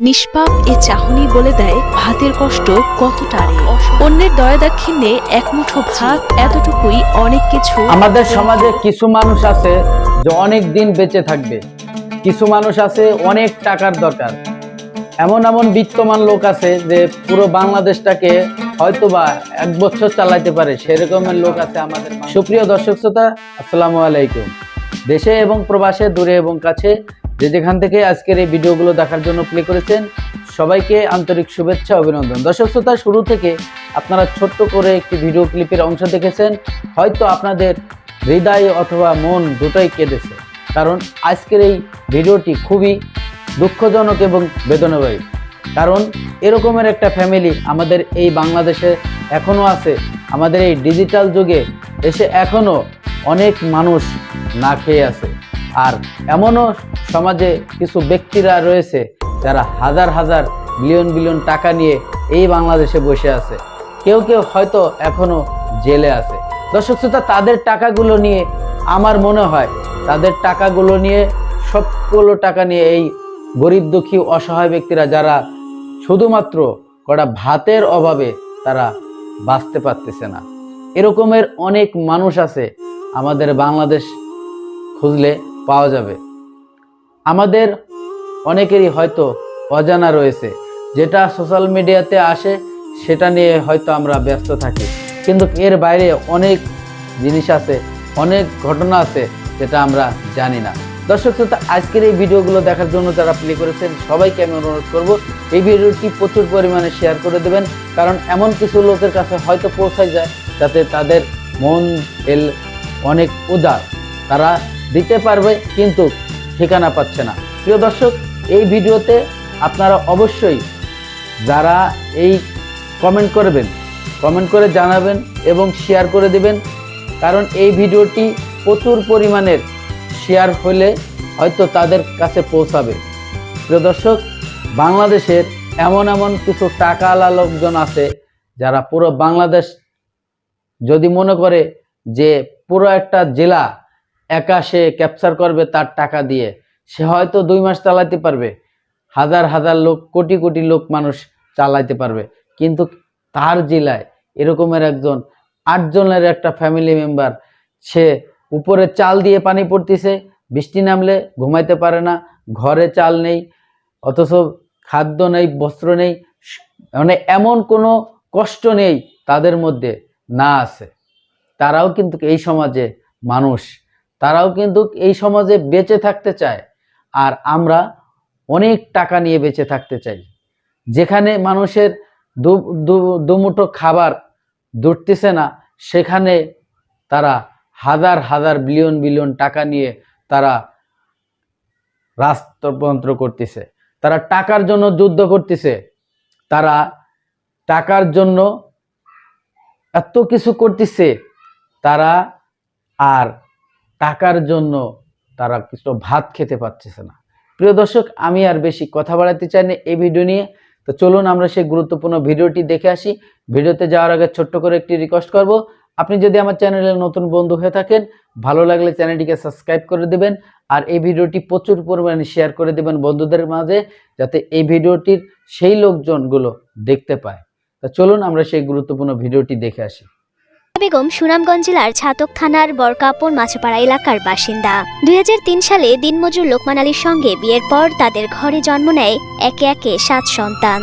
নিষ্পাপ এ চাহনি বলে দেয় ভাতের কষ্ট কতটা। অন্যের দয়া দাক্ষিণ্যে এক মুঠো ভাত এতটুকুই অনেক কিছু আমাদের সমাজে কিছু মানুষ আছে যে অনেক দিন বেঁচে থাকবে কিছু মানুষ আছে অনেক টাকার দরকার এমন এমন বিত্তমান লোক আছে যে পুরো বাংলাদেশটাকে হয়তোবা এক বছর চালাইতে পারে, সেরকমের লোক আছে আমাদের। সুপ্রিয় দর্শক শ্রোতা, আসসালামু আলাইকুম দেশে এবং প্রবাসে, দূরে এবং কাছে যে যেখান থেকে আজকের এই ভিডিওগুলো দেখার জন্য প্লে করেছেন, সবাইকে আন্তরিক শুভেচ্ছা, অভিনন্দন। দর্শক শ্রোতা, শুরু থেকে আপনারা ছোট্ট করে একটি ভিডিও ক্লিপের অংশ দেখেছেন, হয়তো আপনাদের হৃদয় অথবা মন দুটোই কেঁদেছে। কারণ আজকের এই ভিডিওটি খুবই দুঃখজনক এবং বেদনাদায়ী কারণ এরকমের একটা ফ্যামিলি আমাদের এই বাংলাদেশে এখনও আছে, আমাদের এই ডিজিটাল যুগে এসে এখনও অনেক মানুষ না খেয়ে আছে। আর এমনও সমাজে কিছু ব্যক্তিরা রয়েছে যারা হাজার হাজার বিলিয়ন বিলিয়ন টাকা নিয়ে এই বাংলাদেশে বসে আছে। কেউ কেউ হয়তো এখনও জেলে আছে। দর্শক শ্রোতা, তাদের টাকাগুলো নিয়ে আমার মনে হয় তাদের টাকাগুলো নিয়ে সবগুলো টাকা নিয়ে এই গরিব দুঃখী অসহায় ব্যক্তিরা যারা শুধুমাত্র কটা ভাতের অভাবে তারা বাঁচতে পারতেছে না। এরকমের অনেক মানুষ আছে আমাদের বাংলাদেশ খুঁজলে পাওয়া যাবে। আমাদের অনেকেরই হয়তো অজানা রয়েছে। যেটা সোশ্যাল মিডিয়াতে আসে, সেটা নিয়ে হয়তো আমরা ব্যস্ত থাকি। কিন্তু এর বাইরে অনেক জিনিস আছে, অনেক ঘটনা আছে, যেটা আমরা জানি না। দর্শক শ্রোতা, আজকের এই ভিডিওগুলো দেখার জন্য যারা প্লে করেছেন, সবাইকে আমি অনুরোধ করব, এই ভিডিওটি প্রচুর পরিমাণে শেয়ার করে দেবেন। কারণ এমন কিছু লোকের কাছে হয়তো পৌঁছায় যায়, যাতে তাদের মন এল অনেক উদার। তারা দিতে পারবে, কিন্তু ঠিকানা পাচ্ছে না। প্রিয় দর্শক, এই ভিডিওতে আপনারা অবশ্যই যারা এই কমেন্ট করবেন কমেন্ট করে জানাবেন এবং শেয়ার করে দেবেন। কারণ এই ভিডিওটি প্রচুর পরিমাণের শেয়ার হলে হয়তো তাদের কাছে পৌঁছাবে। প্রিয় দর্শক, বাংলাদেশের এমন এমন কিছু টাকাওয়ালা লোকজন আছে যারা পুরো বাংলাদেশ যদি মনে করে যে পুরো একটা জেলা একা সে ক্যাপচার করবে তার টাকা দিয়ে। সে হয়তো দুই মাস চালাতে পারবে। হাজার হাজার লোক, কোটি কোটি লোক মানুষ চালাইতে পারবে। কিন্তু তার জেলায় এরকমের একজন, আটজনের একটা ফ্যামিলি মেম্বার সে উপরে চাল দিয়ে পানি পড়তেছে, বৃষ্টি নামলে ঘুমাইতে পারে না, ঘরে চাল নেই, অথচ খাদ্য নেই, বস্ত্র নেই মানে এমন কোনো কষ্ট নেই তাদের মধ্যে, না আছে। তারাও কিন্তু এই সমাজে মানুষ। তারাও কিন্তু এই সমাজে বেঁচে থাকতে চায়। আর আমরা অনেক টাকা নিয়ে বেঁচে থাকতে চাই। যেখানে মানুষের দু, দু- দুমুঠো খাবার জুটতেছে না, সেখানে তারা হাজার হাজার, বিলিয়ন বিলিয়ন টাকা নিয়ে তারা রাষ্ট্রযন্ত্র করতেছে। তারা টাকার জন্য যুদ্ধ করতেছে। তারা টাকার জন্য এত কিছু করতেছে। তারা আর টাকার জন্য তারা কিছু ভাত খেতে পারতেছে না। প্রিয় দর্শক, আমি আর বেশি কথা বাড়াতে চাই না এই ভিডিও নিয়ে। তো চলুন আমরা সেই গুরুত্বপূর্ণ ভিডিওটি দেখে আসি। ভিডিওতে যাওয়ার আগে ছোট্ট করে একটি রিকোয়েস্ট করব। আপনি যদি আমার চ্যানেলে নতুন বন্ধু হয়ে থাকেন, ভালো লাগলে চ্যানেলটিকে সাবস্ক্রাইব করে দেবেন আর এই ভিডিওটি প্রচুর পরিমাণে শেয়ার করে দেবেন বন্ধুদের মাঝে, যাতে এই ভিডিওটির সেই লোকজনগুলো দেখতে পায়। তা চলুন আমরা সেই গুরুত্বপূর্ণ ভিডিওটি দেখে আসি। বেগম সুনামগঞ্জ জেলার ছাতক থানার বরকাপুর মাছপাড়া এলাকার বাসিন্দা। দুই হাজার তিন সালে দিনমজুর লোকমান আলীর সঙ্গে বিয়ের পর তাদের ঘরে জন্ম নেয় একে একে সাত সন্তান।